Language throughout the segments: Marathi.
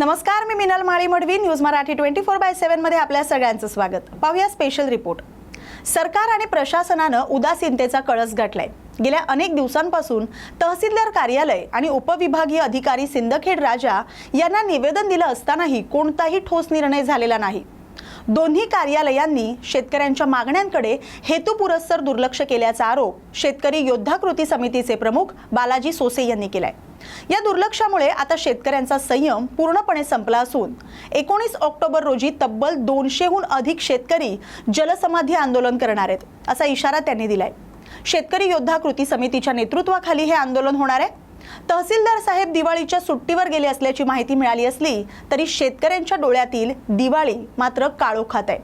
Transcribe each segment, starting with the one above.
नमस्कार मी Minal Mali Madvi news Marathi twenty four by सेव्हनमध्ये आपल्या सगळ्यांचं स्वागत. पाहूया स्पेशल रिपोर्ट सरकार आणि प्रशासनानं उदासीनतेचा कळस गाठलाय. गेल्या अनेक दिवसांपासून तहसीलदार कार्यालय आणि उपविभागीय अधिकारी सिंदखेड राजा यांना निवेदन दिलं असतानाही कोणताही ठोस निर्णय झालेला नाही. दोन्ही कार्यालयांनी शेतकऱ्यांच्या मागण्यांकडे हेतुपुरस्सर दुर्लक्ष केल्याचा आरोप शेतकरी योद्धा कृती समितीचे प्रमुख बालाजी सोसे यांनी केलाय. या दुर्लक्षामुळे आता शेतकऱ्यांचा संयम पूर्णपणे संपला असून एकोणीस ऑक्टोबर रोजी तब्बल दोनशेहून अधिक शेतकरी जलसमाधी आंदोलन करणार आहेत असा इशारा त्यांनी दिलाय. शेतकरी योद्धा कृती समितीच्या नेतृत्वाखाली हे आंदोलन होणार आहे? तहसीलदार साहेब दिवाळीच्या सुट्टीवर गेले असल्याची माहिती मिळाली असली तरी शेतकऱ्यांच्या डोळ्यातील दिवाळी मात्र काळोखात आहे.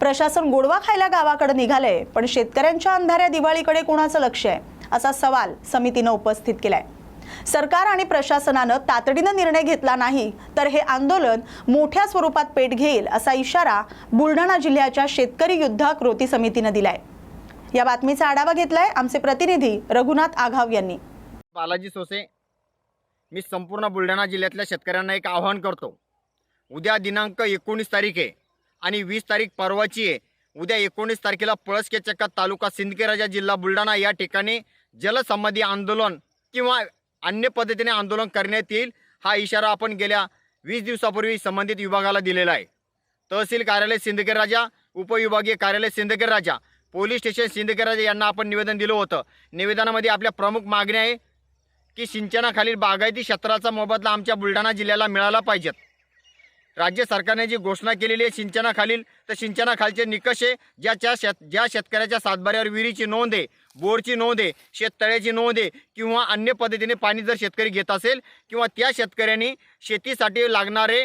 प्रशासन गोडवा खायला गावाकडे निघालंय पण शेतकऱ्यांच्या अंधाऱ्या दिवाळीकडे कोणाचं लक्ष आहे? असा सवाल समितीनं उपस्थित केलाय. सरकार आणि प्रशासनानं तातडीनं निर्णय घेतला नाही तर हे आंदोलन मोठ्या स्वरूपात पेट घेईल असा इशारा बुलढाणा जिल्ह्याच्या शेतकरी युद्ध कृती समितीनं दिलाय. या बातमीचा आढावा घेतलाय आमचे प्रतिनिधी रघुनाथ आघाव यांनी. बालाजी सोसे. मी संपूर्ण बुलढाणा जिल्ह्यातल्या शेतकऱ्यांना एक आवाहन करतो. उद्या दिनांक एकोणीस तारीख आहे आणि वीस तारीख परवाची आहे. उद्या एकोणीस तारखेला पळसके चक्का तालुका सिंदखेराजा जिल्हा बुलढाणा या ठिकाणी जलसंबंधी आंदोलन किंवा अन्य पद्धतीने आंदोलन करण्यात येईल हा इशारा आपण गेल्या वीस दिवसापूर्वी संबंधित विभागाला दिलेला आहे. तहसील कार्यालय सिंदखेड राजा उपविभागीय कार्यालय सिंदखेड राजा पोलीस स्टेशन सिंदखेड राजा यांना आपण निवेदन दिलं होतं. निवेदनामध्ये आपल्या प्रमुख मागण्या आहे. की सिंचनाखालील बागायती क्षेत्राचा मोबदला आमच्या बुलढाणा जिल्ह्याला मिळाला पाहिजेत. राज्य सरकारने जी घोषणा केलेली आहे सिंचनाखालील तर सिंचनाखालचे निकष आहे ज्याच्या शेत ज्या शेतकऱ्याच्या सातबाऱ्यावर विहिरीची नोंद आहे बोरची नोंद आहे शेततळ्याची नोंद आहे किंवा अन्य पद्धतीने पाणी जर शेतकरी घेत असेल किंवा त्या शेतकऱ्यांनी शेतीसाठी लागणारे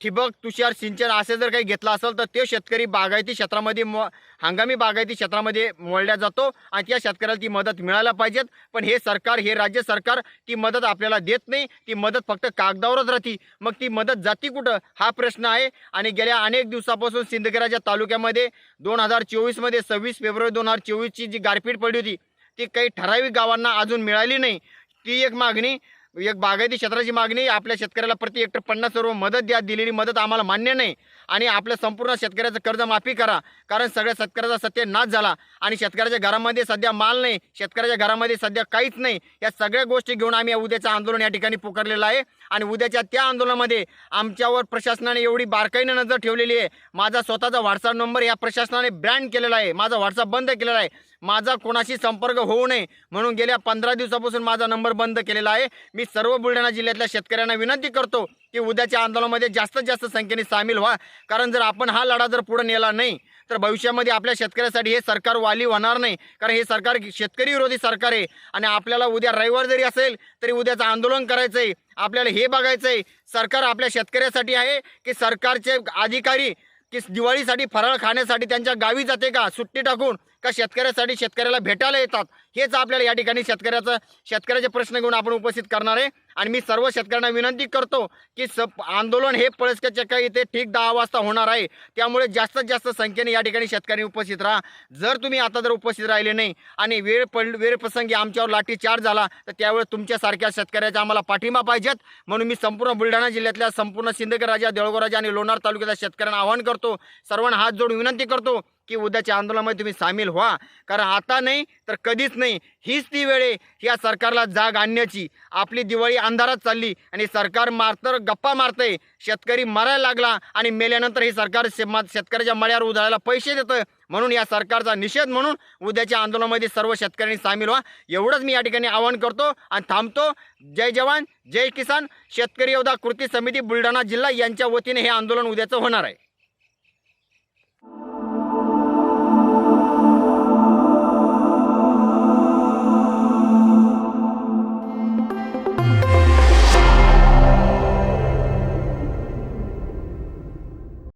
ठिबक तुषार सिंचन असे जर काही घेतलं असेल तर ते शेतकरी बागायती क्षेत्रामध्ये मो हंगामी बागायती क्षेत्रामध्ये मोडल्या जातो आणि त्या शेतकऱ्याला ती मदत मिळायला पाहिजेत. पण हे सरकार हे राज्य सरकार ती मदत आपल्याला देत नाही. ती मदत फक्त कागदावरच राहते. मग ती मदत जाती कुठं? हा प्रश्न आहे. आणि गेल्या अनेक दिवसापासून सिंदखेराच्या तालुक्यामध्ये दोन हजार चोवीसमध्ये सव्वीस फेब्रुवारी दोन हजार चोवीसची जी गारपीट पडली होती ती काही ठराविक गावांना अजून मिळाली नाही. ती एक मागणी एक बागायती क्षेत्राची मागणी आपल्या शेतकऱ्याला प्रति हेक्टर पन्नास सर्व मदत द्या दिलेली मदत आम्हाला मान्य नाही. आणि आपल्या संपूर्ण शेतकऱ्याचं कर्ज माफी करा कारण सगळ्या शेतकऱ्याचा सत्यानाश झाला. आणि शेतकऱ्याच्या घरामध्ये सध्या माल नाही शेतकऱ्याच्या घरामध्ये सध्या काहीच नाही. या सगळ्या गोष्टी घेऊन आम्ही या उद्याचं आंदोलन या ठिकाणी पुकारलेलं आहे. आणि उद्याच्या त्या आंदोलनामध्ये आमच्यावर प्रशासनाने एवढी बारकाईने नजर ठेवलेली आहे. माझा स्वतःचा व्हॉट्सअप नंबर या प्रशासनाने ब्रँड केलेला आहे. माझा व्हॉट्सअप बंद केलेला आहे. माझा कोणाशी संपर्क होऊ नये म्हणून गेल्या पंधरा दिवसापासून माझा नंबर बंद केलेला आहे. मी सर्व बुलढाणा जिल्ह्यातल्या शेतकऱ्यांना विनंती करतो की उद्याच्या आंदोलनामध्ये जास्तीत जास्त संख्येने सामील व्हा. कारण जर आपण हा लढा जर पुढे नेला नाही तर भविष्यामध्ये आपल्या शेतकऱ्यासाठी हे सरकार वाली होणार नाही. कारण हे सरकार शेतकरी विरोधी सरकार आहे आणि आपल्याला उद्या रविवार जरी असेल तरी उद्याचं आंदोलन करायचं आहे आपल्याला हे बघायचं आहे सरकार आपल्या शेतकऱ्यासाठी आहे की सरकारचे अधिकारी की दिवाळीसाठी फराळ खाण्यासाठी त्यांच्या गावी जाते का? सुट्टी टाकून का शेतकऱ्यासाठी शेतकऱ्याला भेटायला येतात? हेच आपल्याला या ठिकाणी शेतकऱ्याचं शेतकऱ्याचे प्रश्न घेऊन आपण उपस्थित करणार आहे. आणि मी सर्व शेतकऱ्यांना विनंती करतो की स आंदोलन हे पळसक्या चक्का इथे ठीक दहा वाजता होणार आहे. त्यामुळे जास्तीत जास्त संख्येने या ठिकाणी शेतकरी उपस्थित राहा. जर तुम्ही आता जर उपस्थित राहिले नाही आणि वेळ पड वेळप्रसंगी आमच्यावर लाठीचार्ज झाला तर त्यावेळेस तुमच्यासारख्या शेतकऱ्याचा आम्हाला पाठिंबा पाहिजेत. म्हणून मी संपूर्ण बुलढाणा जिल्ह्यातल्या संपूर्ण सिंदखेड राजा देवळगाव राजा आणि लोणार तालुक्याच्या शेतकऱ्यांना आवाहन करतो. सर्वांना हात जोडून विनंती करतो की उद्याच्या आंदोलनामध्ये तुम्ही सामील व्हा. कारण आता नाही तर कधीच नाही. हीच ती वेळ आहे या सरकारला जाग आणण्याची. आपली दिवाळी अंधारात चालली आणि सरकार मारतर गप्पा मारतंय. शेतकरी मरायला लागला आणि मेल्यानंतर हे सरकार शे- मा- शेतकऱ्याच्या मळ्यावर उधळायला पैसे देतं म्हणून या सरकारचा निषेध म्हणून उद्याच्या आंदोलनामध्ये सर्व शेतकऱ्यांनी सामील व्हा. एवढंच मी या ठिकाणी आवाहन करतो आणि थांबतो. जय जवान जय किसान. शेतकरी योद्धा कृती समिती बुलढाणा जिल्हा यांच्या वतीने हे आंदोलन उद्याचं होणार आहे.